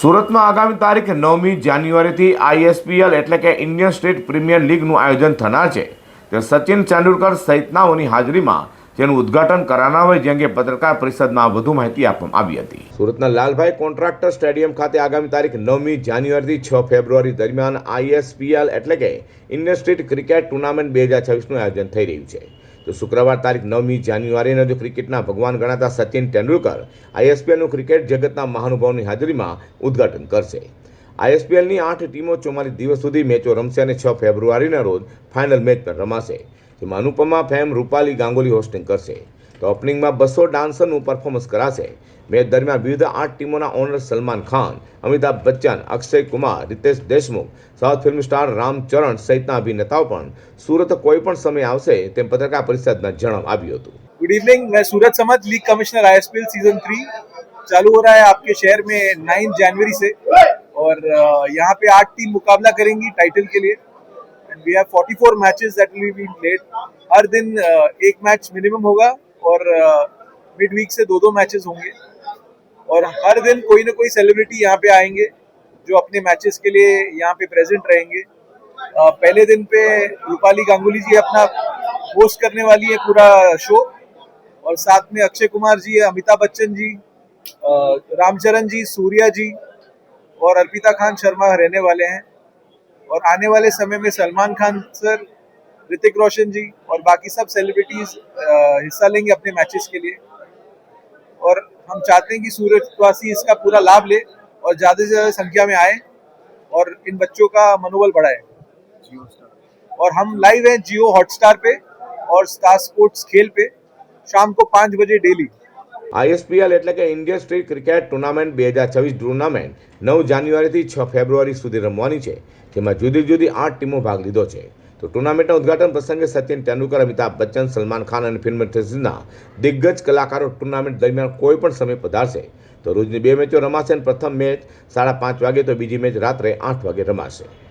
સુરતમાં આગામી તારીખ નવમી જાન્યુઆરીથી આઈએસપીએલ એટલે કે ઇન્ડિયન સ્ટેટ પ્રીમિયર લીગનું આયોજન થનાર છે. તે સચિન તેંડુલકર સહિતનાઓની હાજરીમાં જેનું ઉદ્ઘાટન કરાના હોય જે અંગે પત્રકાર પરિષદમાં વધુ માહિતી આપવામાં આવી હતી. સુરતના લાલભાઈ કોન્ટ્રાક્ટર સ્ટેડિયમ ખાતે આગામી તારીખ નવમી જાન્યુઆરીથી છ ફેબ્રુઆરી દરમિયાન આઈએસપીએલ એટલે કે ઇન્ડિયન સ્ટેટ ક્રિકેટ ટુર્નામેન્ટ બે હજાર છવ્વીસનું આયોજન થઈ રહ્યું છે. તો શુક્રવાર તારીખ નવમી જાન્યુઆરીના જો ક્રિકેટના ભગવાન ગણાતા સચિન તેંડુલકર આઈએસપીએલનું ક્રિકેટ જગતના મહાનુભાવની હાજરીમાં ઉદ્ઘાટન કરશે. આઈએસપીએલની આઠ ટીમો ચોમાલીસ દિવસ સુધી મેચો રમશે અને છ ફેબ્રુઆરીના રોજ ફાઇનલ મેચ પણ રમાશે. જેમાં અનુપમા ફેમ રૂપાલી ગાંગુલી હોસ્ટિંગ કરશે તો ઓપનિંગમાં બસો ડાન્સરનું પરફોર્મન્સ કરાશે મેચ દરમિયાન વિવિધ આઠ ટીમોના owner Salman Khan Amitabh Bachchan Akshay Kumar Riteish Deshmukh south film star Ram Charan સહિતના અભિનેતાઓ પણ સુરત કોઈ પણ સમય આવશે તેમ પત્રકાર પરિષદમાં જણાવ આવ્યું હતું गुड इवनिंग मैं सूरज समझ league commissioner ISPL season three चालू हो रहा है आपके शहर में नाइन जनवरी से और अ, यहाँ पे आठ टीम मुकाबला करेंगी टाइटल के लिए and we have 44 matches that will be played हर दिन अ, एक मैच मिनिमम होगा और मिड वीक से दो दो मैचेस होंगे। और हर दिन कोई ना कोई सेलिब्रिटी यहाँ पे आएँगे जो अपने मैचेस के लिए यहाँ पे प्रेजेंट रहेंगे। अ, पहले दिन पे रूपाली गांगुली जी अपना होस्ट करने वाली है पूरा शो और साथ में अक्षय कुमार जी अमिताभ बच्चन जी रामचरण जी सूर्या जी और अर्पिता खान शर्मा रहने वाले हैं। और आने वाले समय में सलमान खान सर ऋतिक रोशन जी और बाकी सब सेलिब्रिटीज हिस्सा लेंगे अपने मैचेस के लिए। और हम चाहते हैं कि सूरतवासी इसका पूरा लाभ ले और ज़्यादा से ज़्यादा संख्या में आए और इन बच्चों का मनोबल बढ़ाए। और हम लाइव हैं जियो हॉटस्टार पे और स्टार स्पोर्ट्स खेल पे। शाम को पाँच बजे डेली આઈએસપીએલ એટલે કે ઇન્ડિયન સ્ટ્રીટ ક્રિકેટ ટુર્નામેન્ટ બે હજાર છવ્વીસ ટુર્નામેન્ટ નવ જાન્યુઆરીથી છ ફેબ્રુઆરી સુધી રમવાની છે. જેમાં જુદી જુદી આઠ ટીમો ભાગ લીધો છે. તો ટુર્નામેન્ટના ઉદઘાટન પ્રસંગે સચિન તેંડુલકર, અમિતાભ બચ્ચન, સલમાન ખાન અને ફિલ્મ ઇન્ડસ્ટ્રીના દિગ્ગજ કલાકારો ટુર્નામેન્ટ દરમિયાન કોઈ પણ સમય પધારશે. તો રોજની બે મેચો રમાશે અને પ્રથમ મેચ સાડા પાંચ વાગે તો બીજી મેચ રાત્રે આઠ વાગે રમાશે.